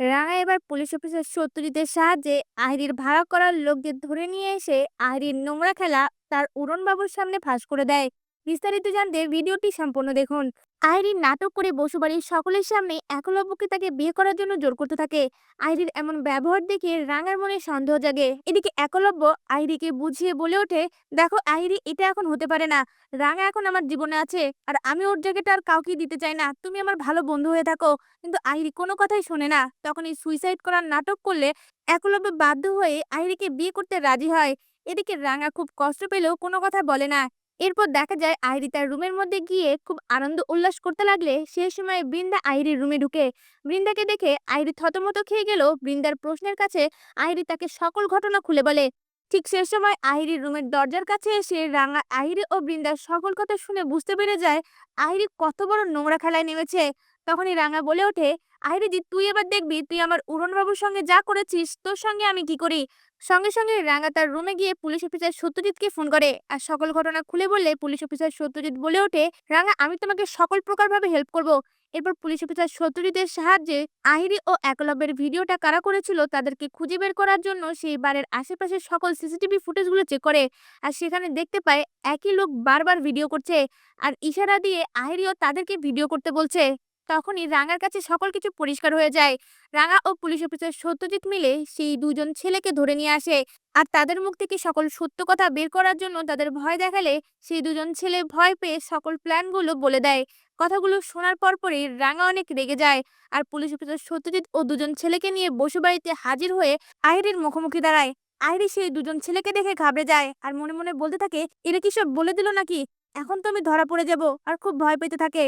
রাঙা এবার police officer সত্যজিতের সাহায্যে আহিরির ভাড়া করার লোকদের ধরে নিয়ে এসে আহিরির নোংরা খেলা তার উড়নবাবুর সামনে ফাঁস করে দেয়। বিস্তারিত জানতে ভিডিওটি সম্পূর্ণ দেখুন। আহিরির নাটক করে বসুবাড়ির সকলের সামনে একলব্যকে তাকে বিয়ে করার জন্য জোর করতে থাকে। আইরির এমন ব্যবহার দেখে রাঙার মনে সন্দেহ জাগে। এদিকে একলব্য আহিরিকে বুঝিয়ে বলে ওঠে, দেখো আইরি, এটা এখন হতে পারে না। রাঙা এখন আমার জীবনে আছে, আর আমি ওর জায়গাটা আর কাউকে দিতে চাই না। তুমি আমার ভালো বন্ধু হয়ে থাকো। কিন্তু আহিরি কোনো কথাই শোনে না। তখন এই সুইসাইড করার নাটক করলে একলব্য বাধ্য হয়ে আহিরিকে বিয়ে করতে রাজি হয়। এদিকে রাঙা খুব কষ্ট পেলেও কোনো কথা বলে না। এরপর দেখা যায় আহিরি তার রুমের মধ্যে গিয়ে খুব আনন্দ উল্লাস করতে লাগলে সেই সময় বৃন্দা আহিরির রুমে ঢুকে। বৃন্দাকে দেখে আহিরি থতমত খেয়ে গেল। বৃন্দার প্রশ্নের কাছে আহিরি তাকে সকল ঘটনা খুলে বলে। ঠিক সে সময় আহিরির রুমের দরজার কাছে এসে রাঙা আহিরি ও বৃন্দার সকল কথা শুনে বুঝতে পেরে যায় আহিরি কত বড় নোংরা খেলায় নেমেছে। তখনই রাঙা বলে ওঠে আহিরিদি তুই এবার দেখবি, তুই আমার উড়নবাবুর সঙ্গে যা করেছিস, তোর সঙ্গে আমি কি করি? সঙ্গে সঙ্গে রাঙা তার রুমে গিয়ে পুলিশ অফিসার সত্যজিৎকে ফোন করে। আর সকল ঘটনা খুলে বললে পুলিশ অফিসার সত্যজিৎ বলে ওঠে রাঙা আমি তোমাকে সকল প্রকারভাবে হেল্প করব। এরপর পুলিশ অফিসার সত্যজিতের সাহায্যে আহিরি ও একলব্যের ভিডিওটা কারা করেছিল তাদেরকে খুঁজে বের করার জন্য সেই বারের আশেপাশের সকল সিসিটিভি ফুটেজগুলো চেক করে। আর সেখানে দেখতে পায় একই লোক বারবার ভিডিও করছে। আর ইশারা দিয়ে আহিরিও তাদেরকে ভিডিও করতে বলছে। তখনই রাঙার কাছে সকল কিছু পরিষ্কার হয়ে যায়। রাঙা ও পুলিশ অফিসার সত্যজিৎ মিলে সেই দুজন ছেলেকে ধরে নিয়ে আসে। আর তাদের মুখ থেকে সকল সত্য কথা বের করার জন্য তাদের ভয় দেখালে সেই দুজন ছেলে ভয় পেয়ে সকল প্ল্যানগুলো বলে দেয়। কথাগুলো শোনার পরপরই রাঙা অনেক রেগে যায়। আর পুলিশ অফিসার সত্যজিৎ ও দুজন ছেলেকে নিয়ে বসু বাড়িতে হাজির হয়ে আহিরির মুখোমুখি দাঁড়ায়। আহিরি সেই দুজন ছেলেকে দেখে ঘাবড়ে যায় আর মনে মনে বলতে থাকে, এরা কি সব বলে দিল নাকি? এখন তো আমি ধরা পড়ে যাব। আর খুব ভয় পেতে থাকে।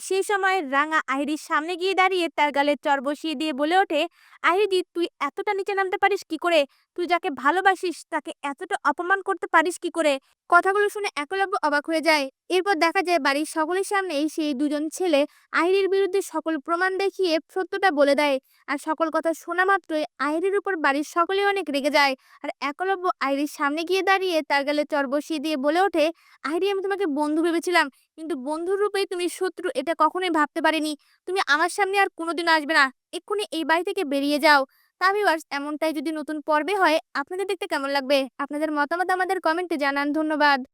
সেই সময় রাঙা আহিরির সামনে গিয়ে দাঁড়িয়ে তার গালে চর বসিয়ে দিয়ে বলে ওঠে আহিরিদি তুই এতটা নিচে নামতে পারিস কি করে? তুই যাকে ভালোবাসিস তাকে এতটা অপমান করতে পারিস কি করে? কথাগুলো শুনে একলব্য অবাক হয়ে যায়। এরপর দেখা যায় বাড়ির সকলের সামনেই সেই দুজন ছেলে আহিরির বিরুদ্ধে সকল প্রমাণ দেখিয়ে সত্যটা বলে দেয়। আর সকল কথা শোনা মাত্রই আহিরির উপর বাড়ির সকলে অনেক রেগে যায়। আর একলব্য আহিরির সামনে গিয়ে দাঁড়িয়ে তার গালে চর বসিয়ে দিয়ে বলে ওঠে আহিরি আমি তোমাকে বন্ধু ভেবেছিলাম। কিন্তু বন্ধুর রূপে তুমি শত্রু, এটা কখনোই ভাবতে পারিনি। তুমি আমার সামনে আর কোনোদিন আসবে না। এক্ষুনি এই বাড়ি থেকে বেরিয়ে যাও। তা এমনটাই যদি নতুন পর্বে হয়, আপনাদের দেখতে কেমন লাগবে? আপনাদের মতামত আমাদের কমেন্টে জানান। ধন্যবাদ।